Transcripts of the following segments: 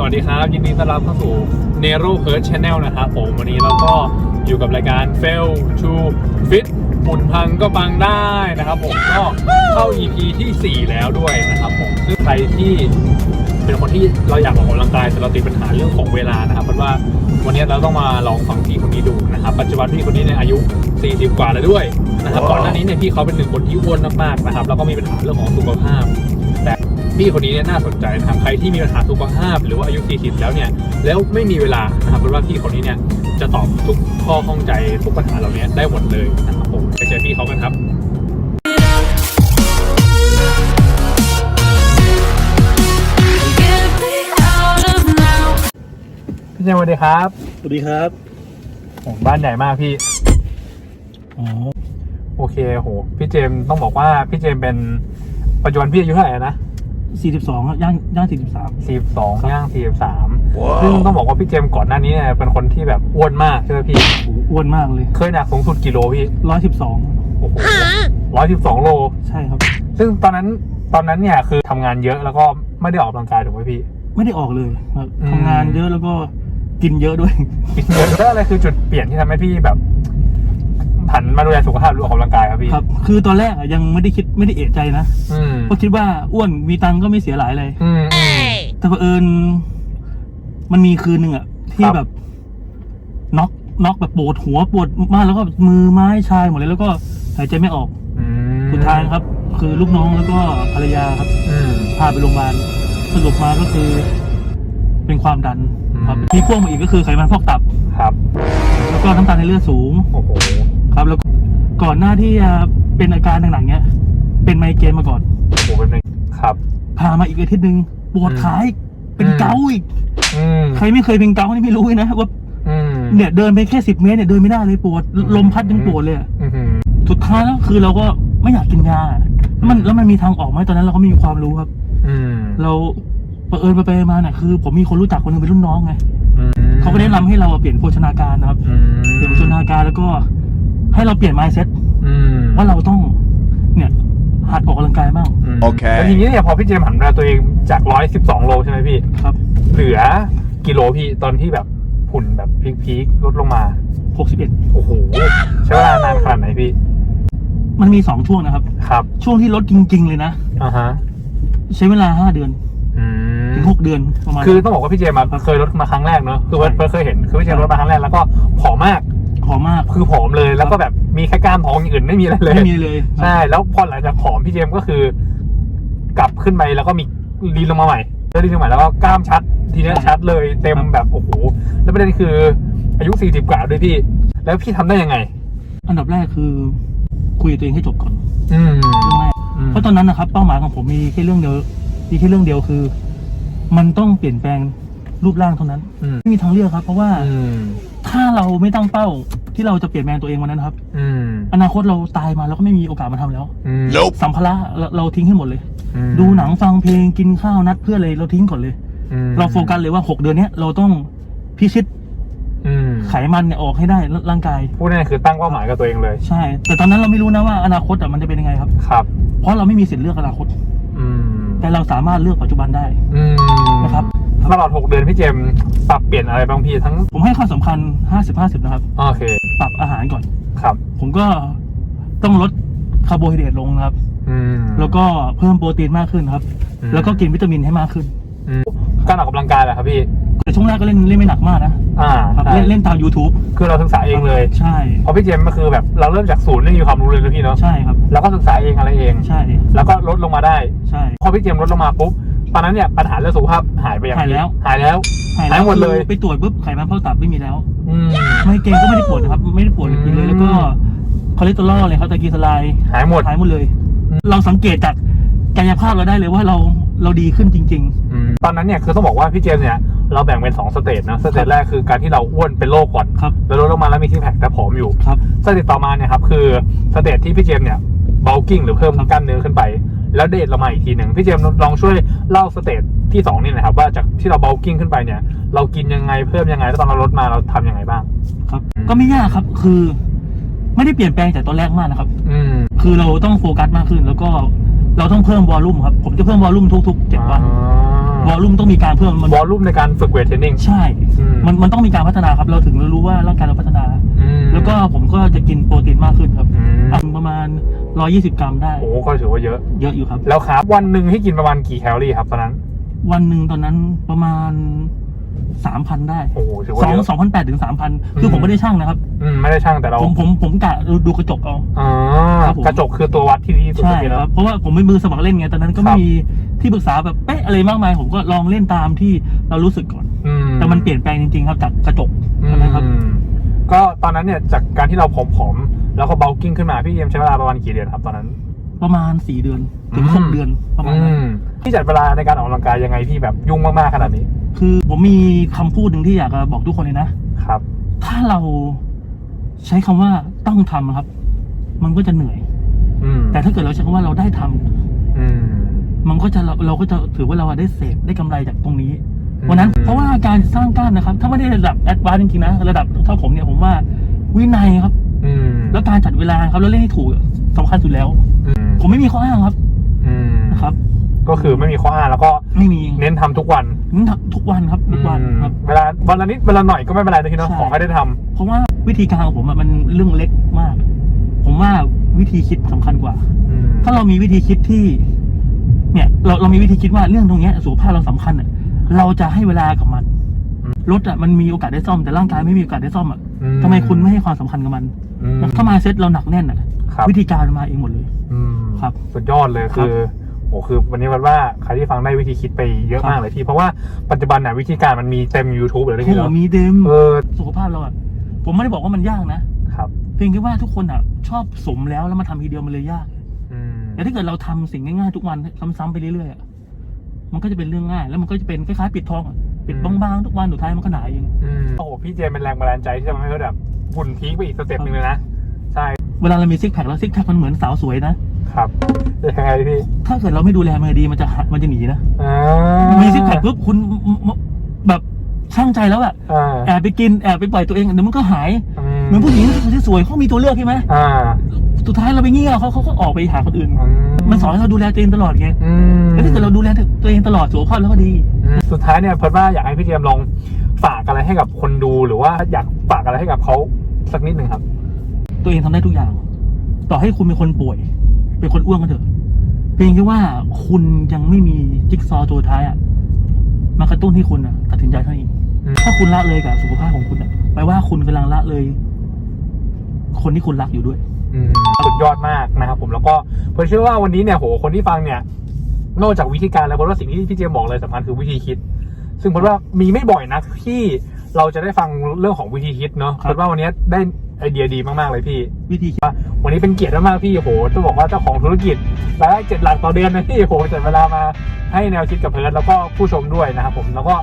สวัสดีครับ ยินดีต้อนรับเข้าสู่ Nero h e r t Channel นะครับผมวันนี้เราก็อยู่กับรายการ Fail to Fit หุ่นพังก็ปังได้นะครับผมก็เข้า EP ทีสี่ 4 แล้วด้วยนะครับผมซึ่งใครที่เป็นคนที่เราอยากออกกำลังกายแต่เราติดปัญหาเรื่องของเวลานะครับเพราะว่าวันนี้เราต้องมาลองฟังพี่คนนี้ดูนะครับปัจจุบันพี่คนนี้เนี่ยอายุ 40 กว่าแล้วด้วยนะครับก่อนหน้านี้เนี่ยพี่เขาเป็นหนึ่งคนที่อ้วนมากๆนะครับแล้วก็มีปัญหาเรื่องของสุขภาพ พี่คนนี้เนี่ยน่าสนใจนะครับใครที่มีปัญหาสุขภาพ หรือว่าอายุ 40 แล้วเนี่ยแล้วไม่มีเวลานะครับเพราะว่าพี่คนนี้เนี่ยจะตอบทุกข้อข้องใจทุกปัญหาเหล่านี้ได้หมดเลยนะครับผมไปเจอพี่เขากันครับ Get me out of now. พี่เจมส์สวัสดีครับ สวัสดีครับโอ้บ้านใหญ่มากพี่ อ๋อ โอเคโห พี่เจมส์ต้องบอกว่าพี่เจมส์เป็นปัจจุบันพี่อายุเท่าไหร่นะ 42ย่างย่าง43 42ย่าง43ซึ่งต้องบอกว่าพี่เจมส์ก่อนหน้านี้เนี่ยเป็นคนที่แบบอ้วนมากใช่ไหมพี่โอ้โหอ้วนมากเลย เคยหนักสูงสุดกี่โลพี่112 โอ้โหร้อยสิบสองโล ใช่ครับ ซึ่งตอนนั้นตอนนั้นเนี่ยคือทำงานเยอะแล้วก็ไม่ได้ออกกำลังกายถูกไหมพี่ ไม่ได้ออกเลยครับอืม ทำงานเยอะแล้วก็กินเยอะด้วย กินเยอะแล้วอะไรคือจุดเปลี่ยนที่ทำให้พี่แบบผันมาดูแลสุขภาพหรือออกกำลังกายครับพี่ครับ คือตอนแรกอะยังไม่ได้คิดไม่ได้เอะใจนะ อืม เพราะคิดว่าอ้วนมีตังค์ก็ไม่เสียหลายเลยอืมอืม แต่เผอิญมันมีคืนหนึ่งอะที่ครับ แบบน็อกน็อกแบบปวดหัวปวดมากแล้วก็มือไม้ชายหมดเลยแล้วก็หายใจไม่ออกอืมสุดท้ายครับ คือลูกน้องแล้วก็ภรรยาครับ อืม พาไปโรงพยาบาลสรุปมาก็คือ เป็นความดันครับอืมมีพ่วงมาอีกก็คือไขมันพอกตับ ครับ แล้วก็น้ำตาลในเลือดสูงโอ้โห ครับ แล้วก็ก่อนหน้าที่จะเป็นอาการหนักๆเนี้ย เป็นไมเกรนมาก่อน โอ้โหเป็นไงครับ พามาอีกอาทิตย์หนึ่งปวดขาอีกเป็นอืมเกาต์อีกอืมใครไม่เคยเป็นเกาต์นี่ไม่รู้เลยนะว่าอืมเนี่ยเดินไปแค่สิบเมตรเนี่ยเดินไม่ได้เลยปวดลมพัดยังปวดเลยอะอืมสุดท้ายแล้วคือเราก็ไม่อยากกินยาแล้วมันแล้วมันมีทางออกไหมตอนนั้นเราก็ไม่มีความรู้ครับ อืมเราเผอิญไปไปมาเนี่ยคือผมมีคนรู้จักคนหนึงเป็นรุ่นน้องไงอืมเขาก็แนะนำให้เราเปลี่ยนโภชนาการนะครับ อืมเปลี่ยนโภชนาการแล้วก็ให้เราเปลี่ยน mindset อืมว่าเราต้องเนี่ย หัดออกกำลังกายบ้างมโอเคแล้วทีนี้เนี่ยพอพี่เจมส์หันมาตัวเองจากร้อยสิบสองโลใช่ไหมพี่ ครับเหลือกิโลพี่ตอนที่แบบหุ่นแบบพีคๆลดลงมา61โอ้โหใช้เวลานานขนาดไหนพี่มันมีสองช่วงนะครับ ครับช่วงที่ลดจริง ๆ เลยนะ อ่าฮะใช้เวลา5เดือนอืม ถึง6เดือนประมาณ คือต้องบอกว่าพี่เจมส์อะเคยลดมาครั้งแรกเนอะคือว่าใช่เพิ่งเคยเห็นคือพี่เจมส์ลดมาครั้งแรกแล้วก็ผอมมาก ขอมาก คือผอมเลยแล้วก็แบบมีแค่กล้ามท้องอย่างอื่นไม่มีอะไรเลยไม่มีเลยใช่แล้วพอหลังจากผอมพี่เจมส์ก็คือ กลับขึ้นไปแล้วก็มีลีนลงมาใหม่แล้วลีนลงมาใหม่แล้วก็กล้ามชัดทีเนี้ยชัดเลยเต็มแบบโอ้โหแล้วประเด็นคือ อายุสี่สิบกว่าด้วยพี่ แล้วพี่ทำได้ยังไง อันดับแรกคือ คุยกับตัวเองให้จบก่อนอืมเรื่องแรกอืมเพราะตอนนั้นนะครับ เป้าหมายของผมมีแค่เรื่องเดียวมีแค่เรื่องเดียวคือ มันต้องเปลี่ยนแปลงรูปร่างเท่านั้นอืมไม่มีทางเลือกครับ เพราะว่าอืม ถ้าเราไม่ตั้งเป้าที่เราจะเปลี่ยนแปลงตัวเองวันนั้นครับ อืมอนาคตเราตายมาเราก็ไม่มีโอกาสมาทำแล้ว อืม Nope สัมภาระเราเราทิ้งให้หมดเลย อืมดูหนังฟังเพลงกินข้าวนัดเพื่อนเลยเราทิ้งก่อนเลย อืมเราโฟกัสเลยว่า 6 เดือนเนี้ยเราต้องพิชิตอืมไขมันเนี่ยออกให้ได้ร่างกาย พูดง่ายๆคือตั้งเป้าหมายกับตัวเองเลย ใช่ แต่ตอนนั้นเราไม่รู้นะว่าอนาคตอะมันจะเป็นยังไงครับ ครับ เพราะเราไม่มีสิทธิ์เลือกอนาคต อืมแต่เราสามารถเลือกปัจจุบันได้อืมนะครับ ตลอดหกเดือนพี่เจมส์ปรับเปลี่ยนอะไรบ้างพี่ทั้งผมให้ความสำคัญ 50-50 นะครับ โอเคปรับอาหารก่อน ครับ ผมก็ต้องลดคาร์โบไฮเดรตลงนะครับ อืม แล้วก็เพิ่มโปรตีนมากขึ้นครับ อืม แล้วก็กินวิตามินให้มากขึ้น อืมการออกกำลังกายแหละครับพี่ แต่ช่วงแรกก็เล่นเล่นไม่หนักมากนะอ่าครับใช่เล่นเล่นตาม YouTube คือเราศึกษาเองเลยใช่เพราะพี่เจมส์ก็คือแบบเราเริ่มจากศูนย์ไม่มีความรู้เลยนะพี่เนาะใช่ครับ แล้วก็ศึกษาเองอะไรเอง ใช่แล้วก็ลดลงมาได้ ใช่พอพี่เจมส์ลดลงมาปุ๊บ ตอนนั้นเนี่ยปัญหาเรื่องสุขภาพหายไปอย่างหายแล้ว หายแล้ว หายหายหมดเลยคือไปตรวจปุ๊บไขมันพอกตับไม่มีแล้วอืมไมเกรนก็ไม่ได้ปวดนะครับ ไม่ได้ปวดอืมอีกเลยแล้วก็คอเลสเตอรอลเลยครับตะกีสลายหายหมดหายหมดเลยอืมเราสังเกตจากกายภาพเราได้เลยว่าเราเราดีขึ้นจริงอืมตอนนั้นเนี่ยคือต้องบอกว่าพี่เจมส์เนี่ยเราแบ่งเป็นสองสเตจนะสเตจแรกคือการที่เราอ้วนเป็นโรคก่อนๆครับแล้วลดลงมาแล้วมีซิกแพคแต่ผอมอยู่ครับสเตจต่อมาเนี่ยครับคือสเตจที่พี่เจมส์เนี่ยเบลกิ้งหรือเพิ่มกล้ามเนื้อขึ้นไป แล้วเดทเรามาอีกทีหนึ่งพี่เจมส์ลองช่วยเล่าสเตจที่สองนี่หนะครับว่าจากที่เราเบลกิ้งขึ้นไปเนี่ยเรากินยังไงเพิ่มยังไงแล้วตอนเราลดมาเราทำยังไงบ้างครับอืมก็ไม่ยากครับคือ ไม่ได้เปลี่ยนแปลงจากตอนแรกมากนะครับอืมคือเราต้องโฟกัสมากขึ้น แล้วก็เราต้องเพิ่มวอลลุ่มครับผมจะเพิ่มวอลลุ่มทุกๆเจ็ดวันอ่าวอลลุ่มต้องมีการเพิ่มมันวอลลุ่มในการฝึกเวทเทรนนิ่งใช่อืมมันมันต้องมีการพัฒนาครับ เราถึงรู้ว่าร่างกายเราพัฒนาอืมแล้วก็ผมก็จะกินโปรตีนมากขึ้นครับอืมอะประมาณ 120กรัมได้ โอ้ก็ถือว่าเยอะ เยอะอยู่ครับ แล้วครับ วันหนึ่งให้กินประมาณกี่แคลอรี่ครับตอนนั้น วันหนึ่งตอนนั้นประมาณ3,000ได้โอ้โหถือว่าสองเยอะ สองพันแปดถึงสามพันคือม ผมไม่ได้ช่างนะครับ อืมไม่ได้ช่างแต่เราผมผมผมกะดูดูกระจกเอาอ๋อครับผม กระจกคือตัววัดที่ดีที่สุดใช่เลยคนะ รับเพราะว่าผมไม่มือสมัครเล่นไงตอนนั้นก็ครัไม่บมีที่ปรึกษาแบบเป๊ะอะไรมากมาย ผมก็ลองเล่นตามที่เรารู้สึกก่อน อืแต่มันเปลี่ยนแปลงจริงๆครับจากกระจกอืใช่ไหมครับม ก็ตอนนั้นเนี่ยจากการที่เราผอมๆแล้วก็เบลกิ้งขึ้นมาพี่เอ็มใช้เวลาประมาณกี่เดือนครับตอนนั้น ประมาณสี่เดือนถึงอืมหกเดือนประมาณอืนั้นมพี่จัดเวลาในการออกกำลังกายยังไงพี่แบบยุ่งมากๆขนาดนี้ คือผมมีคำพูดหนึ่งที่อยากจะบอกทุกคนเลยนะ ครับ ถ้าเราใช้คำว่าต้องทำครับ มันก็จะเหนื่อย อืมแต่ถ้าเกิดเราใช้คำว่าเราได้ทำอืมมันก็จะเราเราก็จะถือว่าเราได้เสพได้กำไรจากตรงนี้อืม วันนั้น เพราะว่าการสร้างกล้ามนะครับ ถ้าไม่ได้ระดับแอดวานซ์จริงๆนะ ระดับเท่าผมเนี่ยผมว่าวินัยครับอืมแล้วการจัดเวลาครับแล้วเล่นให้ถูกสำคัญสุดแล้วอืมผมไม่มีข้ออ้างครับอืมนะครับ ก็คือไม่มีข้ออ้างแล้วก็ไม่มีเน้นทำทุกวันนี่ทำทุกวันครับทุกวันอืมครับเวลาวันละนิดเวลาหน่อยก็ไม่เป็นไรนะพี่เนาะใช่ขอให้ได้ทำเพราะว่าวิธีการของผมอะมันเรื่องเล็กมาก ผมว่าวิธีคิดสำคัญกว่าอืมถ้าเรามีวิธีคิดที่ เนี่ย เราเรามีวิธีคิดว่าเรื่องตรงเนี้ยสุขภาพเราสำคัญอะ เราจะให้เวลากับมันอืมรถอะมันมีโอกาสได้ซ่อมแต่ร่างกายไม่มีโอกาสได้ซ่อมอะอืทำไมคุณไม่ให้ความสำคัญกับมันอืมถ้ามาเซ็ตเราหนักแน่นอะครับวิธีการมันมาเองหมดเลยอืมครับ สุดยอดเลยครับคือโอ้คือวันนี้วันว่าใครที่ฟังได้วิธีคิดไปเยอะครับมากเลยพี่ เพราะว่าปัจจุบันน่ะวิธีการมันมีเต็ม YouTube เลยนะโอ้พี่โหเนาะมีเดมเออสุขภาพเราอะผมไม่ได้บอกว่ามันยากนะครับเพียงแค่ว่าทุกคนอะ ชอบสมแล้วแล้วมาทำทีเดียวมันเลยยากอืมแต่ถ้าเกิดเราทำสิ่งง่ายๆทุกวันซ้ำๆไปเรื่อยๆอะ มันก็จะเป็นเรื่องง่าย แล้วมันก็จะเป็นคล้ายๆปิดทองอะปิดบางๆทุกวันสุดท้ายมันก็หนาเองอืมโอ้โหพี่เจมเป็นแรงบันดาลใจที่จะทำให้เขาแบบหุ่นพีคไปอีกสเต็ปหนึ่งเลยนะ ใช่ เวลาเรามีซิกแพคแล้วซิกแพคมันเหมือนสาวสวยนะครับยังไงพี่ถ้าเกิดเราไม่ดูแลมันดีมันจะหักมันจะหนีนะอ่ามีซิกแพคปุ๊บคุณมแบบช่างใจแล้วอะอ่าแอบไปกินแอบไปปล่อยตัวเองเดี๋ยวมันก็หายอืเหมือนผู้หญิงที่สวยเขามีตัวเลือกใช่ไหม อ่า สุดท้ายเราไปเงี้ยเขาเขาก็ออกไปหาคนอื่นอืมันสอนให้เราดูแลตัวเองตลอดไงอืมแล้วถ้าเกิดเราดูแลตัวเองตลอดสุขภาพเราก็ดีอืมสุดท้ายเนี่ยเพิร์ดว่าอยากให้พี่เจมลองฝากอะไรให้กับคนดูหรือว่าอยากฝากอะไรให้กับเขาสักนิดหนึ่งครับ ตัวเองทำได้ทุกอย่าง ต่อให้คุณเป็นคนป่วย เป็นคนอ้วนก็เถอะเพียงแค่ว่าคุณยังไม่มีจิ๊กซอว์ตัวท้ายอะมากระตุ้นให้คุณอะตัดสินใจเท่านั้นเองอืมถ้าคุณละเลยกับสุขภาพของคุณอะแปลว่าคุณกำลังละเลย คนที่คุณรักอยู่ด้วยอืม สุดยอดมากนะครับผมแล้วก็เพื่อเชื่อว่าวันนี้เนี่ยโหคนที่ฟังเนี่ย นอกจากวิธีการแล้วเพราะว่าสิ่งที่พี่เจมบอกเลยสำคัญคือวิธีคิด ซึ่งเพราะว่ามีไม่บ่อยนักที่เราจะได้ฟังเรื่องของวิธีคิดเนาะครับเพราะว่าวันนี้ได้ไอเดียดีมากๆเลยพี่ วิธีคิดวันนี้เป็นเกียรติมากๆพี่โหต้องบอกว่าเจ้าของธุรกิจรายได้เจ็ดหลักต่อเดือนนะพี่โหจัดเวลามาให้แนวคิดกับเพิร์ดแล้วก็ผู้ชมด้วยนะครับผมแล้วก็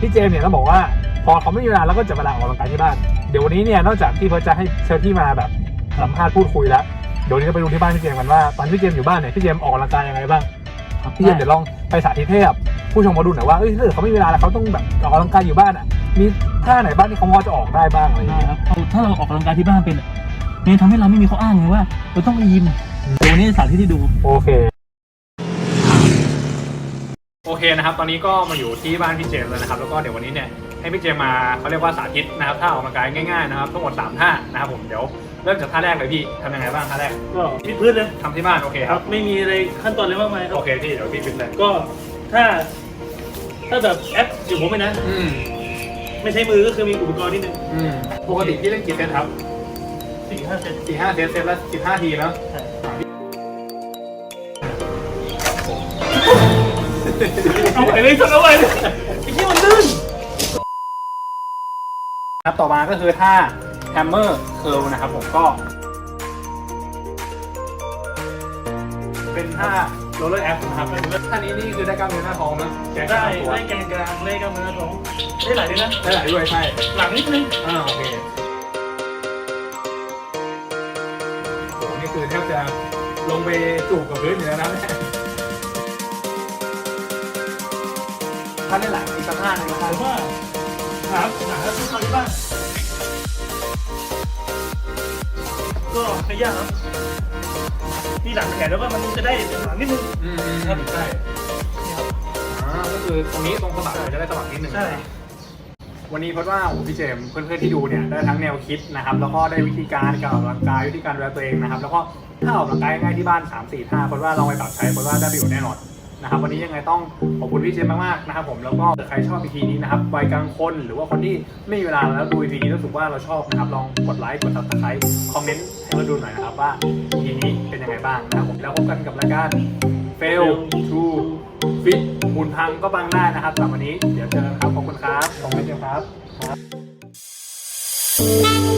พี่เจมส์เนี่ยต้องบอกว่าพอเขาไม่มีเวลาแล้วก็จัดเวลาออกกำลังกายที่บ้านเดี๋ยววันนี้เนี่ยนอกจากที่เพิร์ดจะให้เชิญที่มาแบบ สัมภาษณ์พูดคุยแล้วเดี๋ยววันนี้เราไปดูที่บ้านพี่เจมส์กันว่าตอนที่พี่เจมส์อยู่บ้านเนี่ยพี่เจมส์ออกกำลังกายยังไงบ้างครับพี่เจมส์เดี๋ยวลองไปสาธิตให้กับผู้ชมมาดูหน่อยว่าเอ้ยถ้าเกิดเขาไม่มีเวลาแล้วเขาต้องแบบออกกำลังกายอยู่บ้านอะมีท่าไหนบ้างที่เขาพอจะออกได้บ้างอะไรอย่างได้เงี้ยครับเอาถ้าเราออกกำลังกายที่บ้านเป็นอะเนี่ยทำให้เราไม่มีข้ออ้างไงว่าเราต้องไปยิมเดี๋ยววันนี้สาธิตให้ดู โอเค โอเคนะครับ ตอนนี้ก็มาอยู่ที่บ้านพี่เจมส์แล้วนะครับ แล้วก็เดี๋ยววันนี้เนี่ยให้พี่เจมส์มาเขาเรียกว่าสาธิตนะครับท่าออกกำลังกายง่ายๆนะครับทั้งหมด3ท่านะครับผมเดี๋ยว เริ่มจากท่าแรกเลยพี่ทำยังไงบ้างท่าแรกก็พิดพื้นเลยทำที่บ้านโอเคคครัรับบ ไม่มีอะไรขั้นตอนอะไรมากมายครัโอบเคพี่เดี๋ยวพี่ฟิตเลยก็ถ้า ถ้าแบบแอปอยู่ผมไม่นะ อืมไม่ใช้มือก็คือมีอุปกรณ์นิดนึงอืมปกติพี่เล่นกี่เซตครับสี่ห้าเซตสี่ห้าเซตเซตละสิบห้าทีแล้ว เอาไปเลยสักเอาไปเลยไอ้ที่มันลื่นครับต่อมาก็คือท่า แฮมเมอร์เคิลนะครับผมก็เป็นท่าโรลเลอร์แอปนะครับท่านี้นี่คือได้กล้ามเนื้อหน้าท้องนะแกนกได้ลางตัวได้แกนกลางได้กล้ามเนื้อท้องได้หลายด้วยนะได้หลายด้วยใช่หลังนิดนึงอ่าโอเคโหนี่คือแทบจะลงไปจูบกับพื้นอยู่แล้วนะเนี่ยถ้าได้หลังอีกสักท่าหนึงนะคผรับมว่าหาหาซื้อมาที่บ้าน ก็ไม่ยากครับที่หลังแขนแล้วก็มันจะได้หลังนิดนึงอืมครับใช่นี่ครับอ่ก็คือตรงนี้ตรงสะบักจะได้สะบักนิดหนึ่ง ใช่วันนี้เพราะว่าโอ้โหพี่เจมส์เพื่อนๆที่ดูเนี่ยได้ทั้งแนวคิดนะครับแล้วก็ได้วิธีการการออกกำลังกายวิธีการดูแลตัวเองนะครับแล้วก็ถ้าออกกำลังกายง่ายๆที่บ้าน3 4 5เพราะว่าลองไปปรับใช้เพราะว่าได้ประโยชน์แน่นอน นะครับวันนี้ยังไงต้องขอบคุณพี่เจมมากๆนะครับผมแล้วก็ใครชอบ EP นี้นะครับวัยกลางคนหรือว่าคนที่ไม่มีเวลาแล้วดู EP นี้รู้สึกว่าเราชอบนะครับลองกดไลค์กด subscribe คอมเมนต์ให้เราดูหน่อยนะครับว่า EP นี้เป็นยังไงบ้างนะครับผมแล้วพบกันกับรายการ fail to fit หุ่นพังก็บังได้นะครับสำหรับวันนี้เดี๋ยวเจอกันครับขอบคุณครับขอบคุณเจมครับ Thank